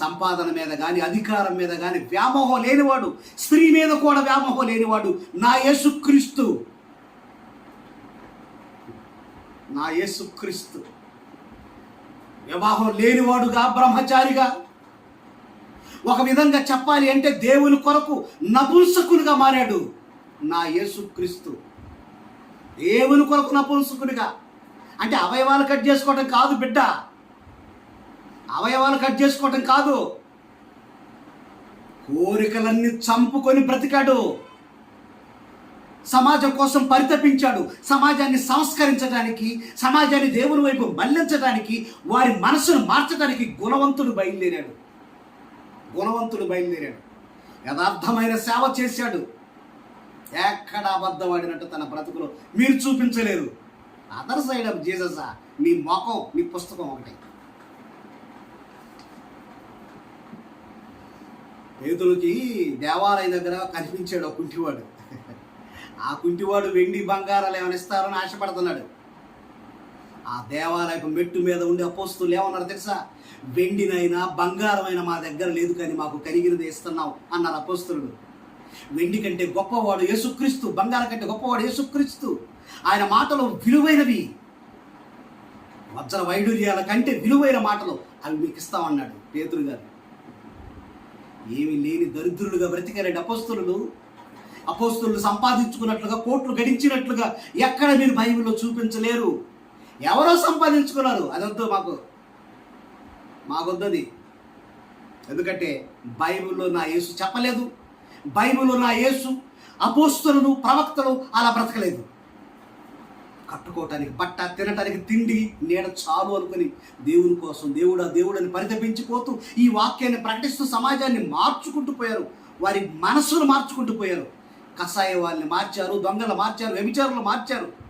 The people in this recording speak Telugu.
సంపాదన మీద కానీ అధికారం మీద కానీ వ్యామోహం లేనివాడు స్త్రీ మీద కూడా వ్యామోహం లేనివాడు నా యేసుక్రీస్తు. నా యేసుక్రీస్తు. వివాహం లేనివాడుగా బ్రహ్మచారిగా. ఒక విధంగా చెప్పాలి అంటే దేవుని కొరకు నపుంసకునిగా మారాడు నా యేసుక్రీస్తు. దేవుని కొరకు నపుంసకునిగా. అంటే అవయవాలు కట్ చేసుకోవడం కాదు బిడ్డ. అవయవాలు కట్ చేసుకోవటం కాదు. కోరికలన్నీ చంపుకొని బ్రతికాడు. సమాజం కోసం పరితపించాడు. సమాజాన్ని సంస్కరించడానికి సమాజాన్ని దేవుని వైపు మళ్ళించడానికి వారి మనసును మార్చడానికి గుణవంతుడు బయలుదేరాడు. గుణవంతుడు బయలుదేరాడు. యథార్థమైన సేవ చేశాడు. ఎక్కడ అబద్ధమాడినట్టు తన బ్రతుకులో మీరు చూపించలేరు. అదర్ సైడ్ ఆఫ్ జీసస్ మీ మొఖం మీ పుస్తకం ఒకటే. పేతులకి దేవాలయం దగ్గర కనిపించాడు ఆ కుంటివాడు. ఆ కుంటివాడు వెండి బంగారాలు ఏమైనా ఇస్తారని ఆశపడుతున్నాడు. ఆ దేవాలయపు మెట్టు మీద ఉండే అపోస్తులు ఏమన్నారు తెలుసా? వెండినైనా బంగారమైన మా దగ్గర లేదు కానీ మాకు కలిగినది ఇస్తున్నాం అన్నారు అపోస్తులు. వెండి కంటే గొప్పవాడు యేసుక్రీస్తు బంగారం కంటే గొప్పవాడు యేసుక్రీస్తు. ఆయన మాటలు విలువైనవి. వజ్ర వైడూర్యాల కంటే విలువైన మాటలు అవి మీకు ఇస్తామన్నాడు పేతురు గారు. ఏమి లేని దరిద్రులుగా బ్రతికారండి అపోస్తులు. అపోస్తులు సంపాదించుకున్నట్లుగా కోట్లు గడించినట్లుగా ఎక్కడ మీరు బైబిల్లో చూపించలేరు. ఎవరో సంపాదించుకున్నారు. అదంతా మాకు మాకొద్దది. ఎందుకంటే బైబిల్లో నా యేసు చెప్పలేదు. బైబిల్లో నా యేసు అపోస్తులను ప్రవక్తలు అలా బ్రతకలేదు. కట్టుకోవటానికి బట్ట తినటానికి తిండి నీడ చాలు అనుకుని దేవుని కోసం దేవుడా దేవుడని పరితపించిపోతూ ఈ వాక్యాన్ని ప్రకటిస్తూ సమాజాన్ని మార్చుకుంటూ పోయారు. వారి మనస్సును మార్చుకుంటూ పోయారు. కషాయ వాళ్ళని మార్చారు దొంగలు మార్చారు వ్యభిచారులు మార్చారు.